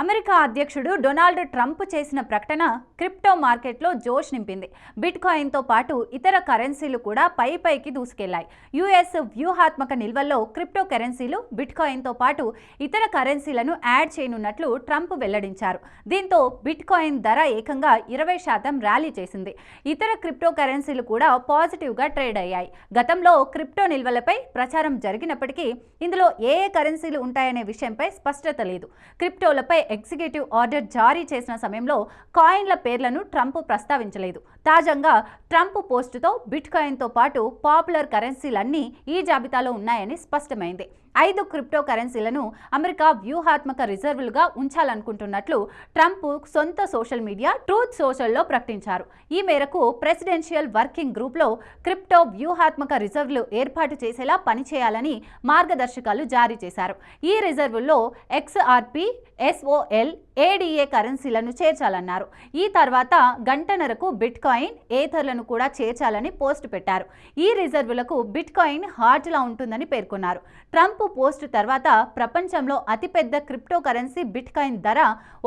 America అధ్యక్షుడు Donald Trump చేసిన ప్రకటన క్రిప్టో మార్కెట్లో జోష్ నింపింది. బిట్ కాయిన్తో పాటు ఇతర కరెన్సీలు కూడా పై పైకి దూసుకెళ్ళాయి. యుఎస్ వ్యూహాత్మక నిల్వల్లో క్రిప్టో కరెన్సీలు బిట్ కాయిన్తో పాటు ఇతర కరెన్సీలను యాడ్ చేయనున్నట్లు ట్రంప్ వెల్లడించారు. దీంతో బిట్ కాయిన్ ధర ఏకంగా ఇరవై శాతం ర్యాలీ చేసింది. ఇతర క్రిప్టో కరెన్సీలు కూడా పాజిటివ్గా ట్రేడ్ అయ్యాయి. గతంలో క్రిప్టో నిల్వలపై ప్రచారం జరిగినప్పటికీ ఇందులో ఏ ఏ కరెన్సీలు ఉంటాయనే విషయంపై స్పష్టత లేదు. క్రిప్టోలపై ఎగ్జిక్యూటివ్ ఆర్డర్ జారీ చేసిన సమయంలో కాయిన్ల పేర్లను ట్రంప్ ప్రస్తావించలేదు. తాజాగా ట్రంప్ పోస్టుతో బిట్ కాయిన్తో పాటు పాపులర్ కరెన్సీలన్నీ ఈ జాబితాలో ఉన్నాయని స్పష్టమైంది. ఐదు క్రిప్టో కరెన్సీలను అమెరికా వ్యూహాత్మక రిజర్వులుగా ఉంచాలనుకుంటున్నట్లు ట్రంప్ సొంత సోషల్ మీడియా ట్రూత్ సోషల్లో ప్రకటించారు. ఈ మేరకు ప్రెసిడెన్షియల్ వర్కింగ్ గ్రూప్లో క్రిప్టో వ్యూహాత్మక రిజర్వులు ఏర్పాటు చేసేలా పనిచేయాలని మార్గదర్శకాలు జారీ చేశారు. ఈ రిజర్వుల్లో ఎక్స్ఆర్పి ఎస్ఓఎల్ ఏడిఏ కరెన్సీలను చేర్చాలన్నారు. ఈ తర్వాత గంటన్నరకు బిట్ కాయిన్ ఏథర్లను కూడా చేర్చాలని పోస్ట్ పెట్టారు. ఈ రిజర్వులకు బిట్ కాయిన్ హార్ట్లా ఉంటుందని పేర్కొన్నారు. ట్రంప్ పోస్ట్ తర్వాత ప్రపంచంలో అతిపెద్ద క్రిప్టో కరెన్సీ బిట్ కాయిన్ ధర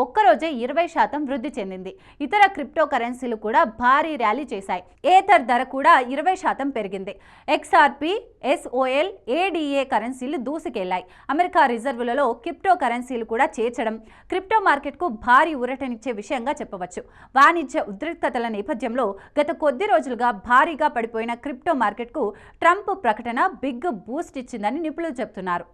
ఒక్కరోజే ఇరవై శాతం వృద్ధి చెందింది. ఇతర క్రిప్టో కరెన్సీలు కూడా భారీ ర్యాలీ చేశాయి. ఏథర్ ధర కూడా ఇరవై శాతం పెరిగింది. ఎక్స్ఆర్పి ఎస్ఓఎల్ ఏడిఏ కరెన్సీలు దూసుకెళ్ళాయి. అమెరికా రిజర్వులలో క్రిప్టో కరెన్సీలు కూడా చేర్చడం క్రిప్టో మార్కెట్కు భారీ ఊరటనిచ్చే విషయంగా చెప్పవచ్చు. వాణిజ్య ఉద్రిక్తతల నేపథ్యంలో గత కొద్ది రోజులుగా భారీగా పడిపోయిన క్రిప్టో మార్కెట్కు ట్రంప్ ప్రకటన బిగ్ బూస్ట్ ఇచ్చిందని నిపుణులు చెబుతున్నారు Bolsonaro